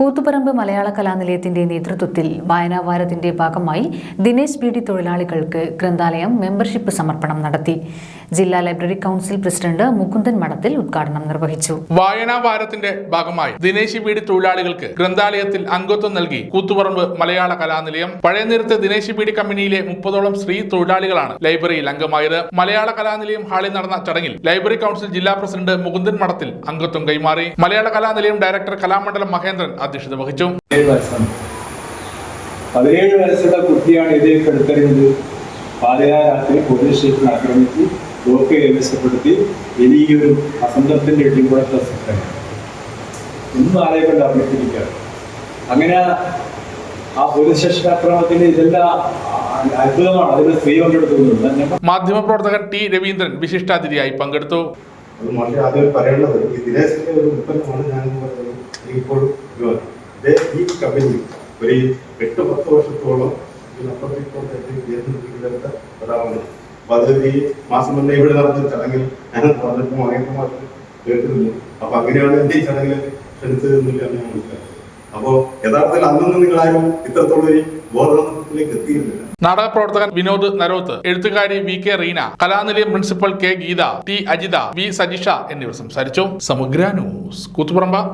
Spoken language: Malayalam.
കൂത്തുപറമ്പ് മലയാള കലാനിലയത്തിന്റെ നേതൃത്വത്തിൽ വായനാവാരത്തിന്റെ ഭാഗമായി ദിനേശ് ബീഡി തൊഴിലാളികൾക്ക് ഗ്രന്ഥാലയം മെമ്പർഷിപ്പ് സമർപ്പണം നടത്തി. ജില്ലാ ലൈബ്രറി കൗൺസിൽ പ്രസിഡന്റ് മുകുന്ദൻ മഠത്തിൽ ഉദ്ഘാടനം നിർവഹിച്ചു. വായനാ വാരത്തിന്റെ ഭാഗമായി ദിനേശി ബീഡി തൊഴിലാളികൾക്ക് ഗ്രന്ഥാലയത്തിൽ അംഗത്വം നൽകി കൂത്തുപറമ്പ് മലയാള കലാനിലയം. പഴയ പഴയനേരത്തെ ദിനേശി ബീഡി കമ്പനിയിലെ മുപ്പതോളം സ്ത്രീ തൊഴിലാളികളാണ് ലൈബ്രറിയിൽ അംഗമായത്. മലയാള കലാനിലയം ഹാളിൽ നടന്ന ചടങ്ങിൽ ലൈബ്രറി കൗൺസിൽ ജില്ലാ പ്രസിഡന്റ് മുകുന്ദൻ മഠത്തിൽ അംഗത്വം കൈമാറി. മലയാള കലാനിലയം ഡയറക്ടർ കലാമണ്ഡലം മഹേന്ദ്രൻ അധ്യക്ഷത വഹിച്ചു പതിനേഴ് വയസ്സുള്ള കുട്ടിയാണ് ഇതേ എടുത്തറിഞ്ഞത് പാതയാരാത്രി പോലീസ് സ്റ്റേഷൻ ആക്രമിച്ച് ബ്ലോക്ക് കൈവശപ്പെടുത്തി വലിയൊരു അസന്തത്തിന്റെ ഇടികൂടത്തെ കൂടെ ഒന്നും ആരെ കൊണ്ട് അറിഞ്ഞിട്ടിരിക്കുകയാണ് അങ്ങനെ ആ പോലീസ് സ്റ്റേഷൻ ആക്രമണത്തിന് ഇതെല്ലാം അത്ഭുതമാണ്. അതിന് സ്ത്രീ പങ്കെടുത്തുന്നത് മാധ്യമപ്രവർത്തകൻ ടി രവീന്ദ്രൻ വിശിഷ്ടാതിഥിയായി പങ്കെടുത്തു. അത് മറ്റേ ആദ്യം പറയേണ്ടത് ഈ ദിനേശിന്റെ ഒരു ഉൽപ്പന്നമാണ് ഞാൻ പറയുന്നത് എനിക്കിപ്പോൾ ഈ കമ്പനി ഒരു എട്ട് പത്ത് വർഷത്തോളം ഇതിനപ്പുറത്തേക്കൊക്കെ വരാവുന്നത് അപ്പൊ അത് ഈ മാസം തന്നെ ഇവിടെ നടന്ന ചടങ്ങിൽ ഞാൻ പറഞ്ഞിട്ട് മകേന്ദ്ര കേട്ടിരുന്നു. അപ്പൊ അങ്ങനെയാണ് എന്റെ ഈ ചടങ്ങിൽ ക്ഷണിച്ചതെന്നില്ല ഞാൻ മനസ്സിലാക്കി അപ്പോ യഥാർത്ഥത്തിൽ അന്നൊന്നും നിങ്ങളാരും ഇത്രത്തോളം ഒരു ബോധത്തിലേക്ക് എത്തിയിരുന്നില്ല. നാടകപ്രവർത്തകൻ വിനോദ് നരോത്ത് എഴുത്തുകാരി V K Reena Kalanilayam principal K Geetha T Ajitha V Sajisha എന്നിവർ സംസാരിച്ചു. സമഗ്ര ന്യൂസ് കൂത്തുപറമ്പ.